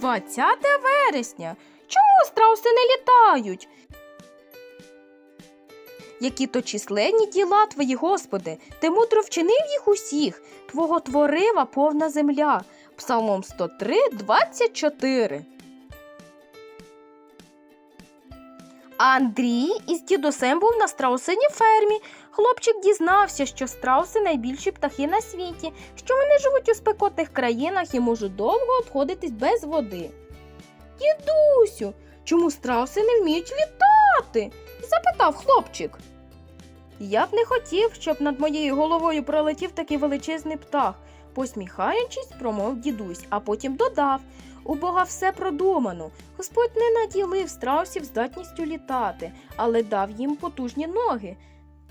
20 вересня. Чому страуси не літають? Які то численні діла твої, Господи, ти мудро вчинив їх усіх, твого творива повна земля. Псалом 103, 24. Андрій із дідусем був на страусиній фермі. Хлопчик дізнався, що страуси найбільші птахи на світі, що вони живуть у спекотних країнах і можуть довго обходитись без води. Дідусю, чому страуси не вміють літати? запитав хлопчик. Я б не хотів, щоб над моєю головою пролетів такий величезний птах, посміхаючись, промовив дідусь, а потім додав у Бога все продумано. Господь не наділив страусів здатністю літати, але дав їм потужні ноги.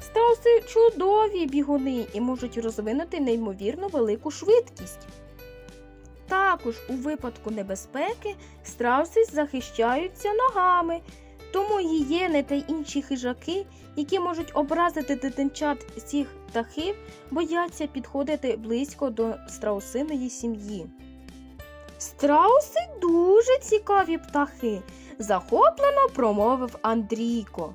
Страуси чудові бігуни і можуть розвинути неймовірно велику швидкість. Також у випадку небезпеки страуси захищаються ногами, тому гієни та інші хижаки, які можуть образити дитинчат цих птахів, бояться підходити близько до страусиної сім'ї. Страуси дуже цікаві птахи, захоплено промовив Андрійко.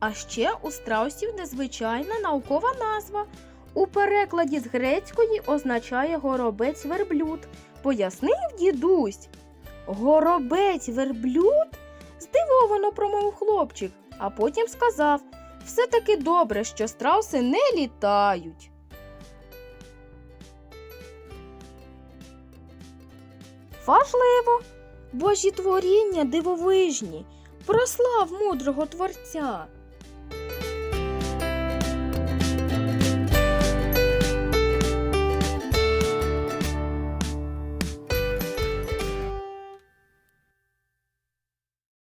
А ще у страусів незвичайна наукова назва. У перекладі з грецької означає горобець верблюд, пояснив дідусь. Горобець верблюд? Здивовано промовив хлопчик, а потім сказав все таки добре, що страуси не літають. Важливо, божі творіння дивовижні, прослав мудрого творця.